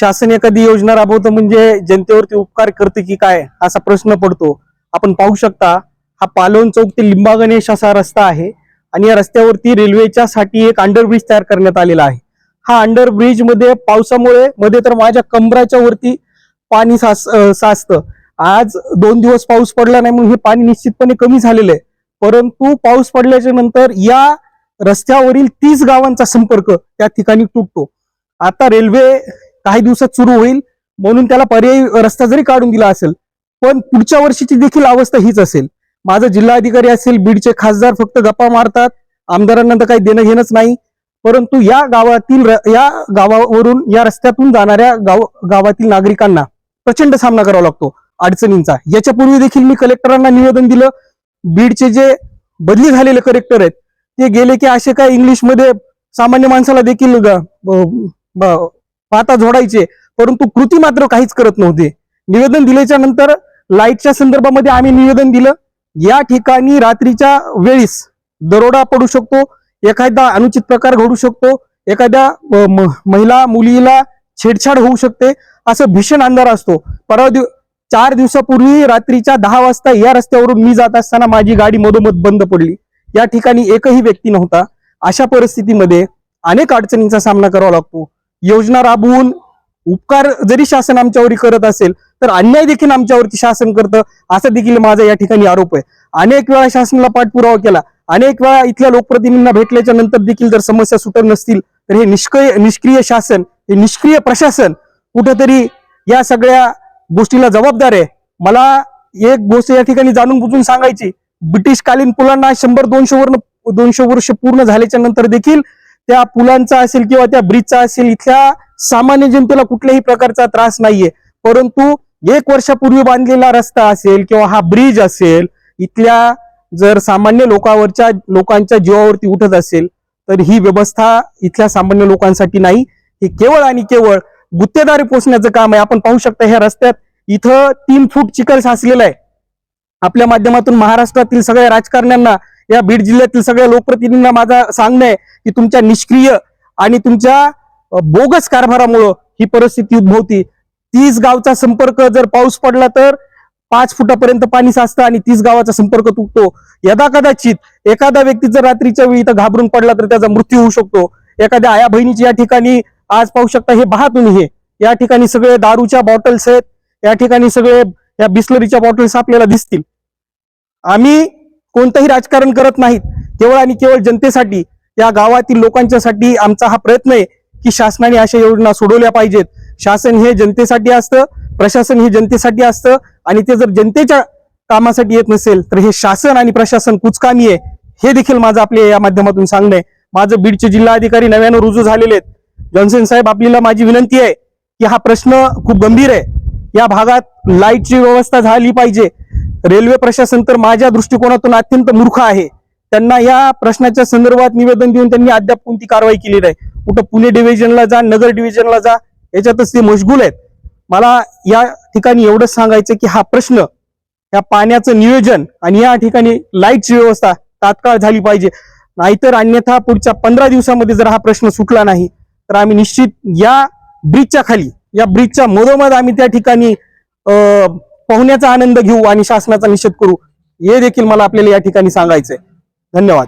शासन एखादी योजना राबवतं म्हणजे जनतेवरती उपकार करते की काय असा प्रश्न पडतो. आपण पाहू शकता हा पालोन चौक ते लिंबा गणेश असा रस्ता आहे आणि या रस्त्यावरती रेल्वेच्या साठी एक अंडरब्रिज तयार करण्यात आलेला आहे. हा अंडरब्रिजमध्ये पावसामुळे मध्ये तर माझ्या कमराच्या वरती पाणी साच साचतं. आज दोन दिवस पाऊस पडला नाही म्हणून हे पाणी निश्चितपणे कमी झालेलं आहे. परंतु पाऊस पडल्याच्या नंतर या रस्त्यावरील तीस गावांचा संपर्क त्या ठिकाणी तुटतो. आता रेल्वे काही दिवसात सुरू होईल म्हणून त्याला पर्यायी रस्ता जरी काढून दिला असेल पण पुढच्या वर्षीची देखील अवस्था हीच असेल. माझा जिल्हाधिकारी असेल बीडचे खासदार फक्त गप्पा मारतात आमदारांना तर काही देणं घेणंच नाही. परंतु या गावातील या गावावरून या रस्त्यातून जाणाऱ्या गाव गावातील नागरिकांना प्रचंड सामना करावा लागतो अडचणींचा. याच्यापूर्वी देखील मी कलेक्टरांना निवेदन दिलं बीडचे जे बदली झालेले कलेक्टर आहेत ते गेले की असे काय इंग्लिशमध्ये सामान्य माणसाला देखील पाहता जोडायचे परंतु कृती मात्र काहीच करत नव्हते. निवेदन दिल्याच्या नंतर लाईटच्या संदर्भामध्ये आम्ही निवेदन दिलं. या ठिकाणी रात्रीच्या वेळीस दरोडा पडू शकतो एखादा अनुचित प्रकार घडू शकतो एखाद्या महिला मुलीला छेडछाड होऊ शकते असं भीषण अंधार असतो. परवा दिव चार दिवसापूर्वी रात्रीच्या दहा वाजता या रस्त्यावरून मी जात असताना माझी गाडी मधोमध बंद पडली. या ठिकाणी एकही व्यक्ती नव्हता. अशा परिस्थितीमध्ये अनेक अडचणींचा सामना करावा लागतो. योजना राबवून उपकार जरी शासन आमच्यावर करत असेल तर अन्याय देखील आमच्यावरती शासन करतं असा देखील माझा या ठिकाणी आरोप आहे. अनेक वेळा शासनाला पाठपुरावा केला. अनेक वेळा इथल्या लोकप्रतिनिधींना भेटल्याच्या नंतर देखील जर समस्या सुटत नसतील तर हे निष्क्रिय निष्क्रिय शासन हे निष्क्रिय प्रशासन कुठेतरी या सगळ्या गोष्टीला जबाबदार आहे. मला एक गोष्ट या ठिकाणी जाणून बुजून सांगायची ब्रिटिशकालीन पुलांना शंभर दोनशे वर्ण दोनशे वर्ष पूर्ण झाल्याच्यानंतर देखील त्या पुलांचा असेल किंवा त्या ब्रिजचा असेल इथल्या सामान्य जनतेला कुठल्याही प्रकारचा त्रास नाहीये. परंतु एक वर्षापूर्वी बांधलेला रस्ता असेल किंवा हा ब्रिज असेल इथल्या जर सामान्य लोकांवरच्या लोकांच्या जीवावरती उठत असेल तर ही व्यवस्था इथल्या सामान्य लोकांसाठी नाही. हे केवळ आणि केवळ गुत्तेदारी पोचण्याचं काम आहे. आपण पाहू शकता ह्या रस्त्यात इथं तीन फूट चिखल साचलेला आहे. आपल्या माध्यमातून महाराष्ट्रातील सगळ्या राजकारण्यांना या बीड जिल्ह्यातील सगळ्या लोकप्रतिनिधींना माझा सांगणं आहे की तुमच्या निष्क्रिय आणि तुमच्या बोगस कारभारामुळं ही परिस्थिती उद्भवती. तीस गावचा संपर्क जर पाऊस पडला तर पाच फुटापर्यंत पाणी साचतं आणि तीस गावाचा संपर्क तुटतो. यदा कदाचित एखादा व्यक्ती जर रात्रीच्या वेळी इथं घाबरून पडला तर त्याचा मृत्यू होऊ शकतो. एखाद्या आया बहिणीची या ठिकाणी आज पाहू शकता हे पहा तुम्ही हे. या ठिकाणी सगळे दारूच्या बॉटल्स आहेत. या ठिकाणी सगळे या बिस्लरीच्या बॉटल्स आपल्याला दिसतील. आम्ही कोणतंही राजकारण करत नाहीत केवळ आणि केवळ जनतेसाठी या गावातील लोकांच्यासाठी आमचा हा प्रयत्न आहे की शासनाने अशा योजना सोडवल्या पाहिजेत. शासन हे जनतेसाठी असतं प्रशासन हे जनतेसाठी असतं आणि ते जर जनतेच्या कामासाठी येत नसेल तर हे शासन आणि प्रशासन कुचकामी आहे. हे देखील माझं आपले या माध्यमातून सांगणं आहे. माझं बीडचे जिल्हाधिकारी नव्यानं रुजू झालेले आहेत. जॉन्सन साहेब आपल्याला माझी विनंती आहे की हा प्रश्न खूप गंभीर आहे. या भागात लाईटची व्यवस्था झाली पाहिजे. रेल्वे प्रशासन तर माझ्या दृष्टिकोनातून अत्यंत मूर्ख आहे. त्यांना या प्रश्नाच्या संदर्भात निवेदन देऊन त्यांनी अद्याप कोणती कारवाई केली नाही. कुठं पुणे डिव्हिजनला जा नगर डिव्हिजनला जा याच्यातच ते मशगूल आहेत. मला या ठिकाणी एवढंच सांगायचं की हा प्रश्न या पाण्याचं नियोजन आणि या ठिकाणी लाईटची व्यवस्था तात्काळ झाली पाहिजे. नाहीतर अन्यथा पुढच्या पंधरा दिवसामध्ये जर हा प्रश्न सुटला नाही तर आम्ही निश्चित या ब्रिजच्या खाली या ब्रिजच्या मधोमध आम्ही त्या ठिकाणी अं, पोहण्याचा आनंद घेऊ आणि शासनाचा निषेध करू हे देखील मला आपल्याला या ठिकाणी सांगायचंय. धन्यवाद.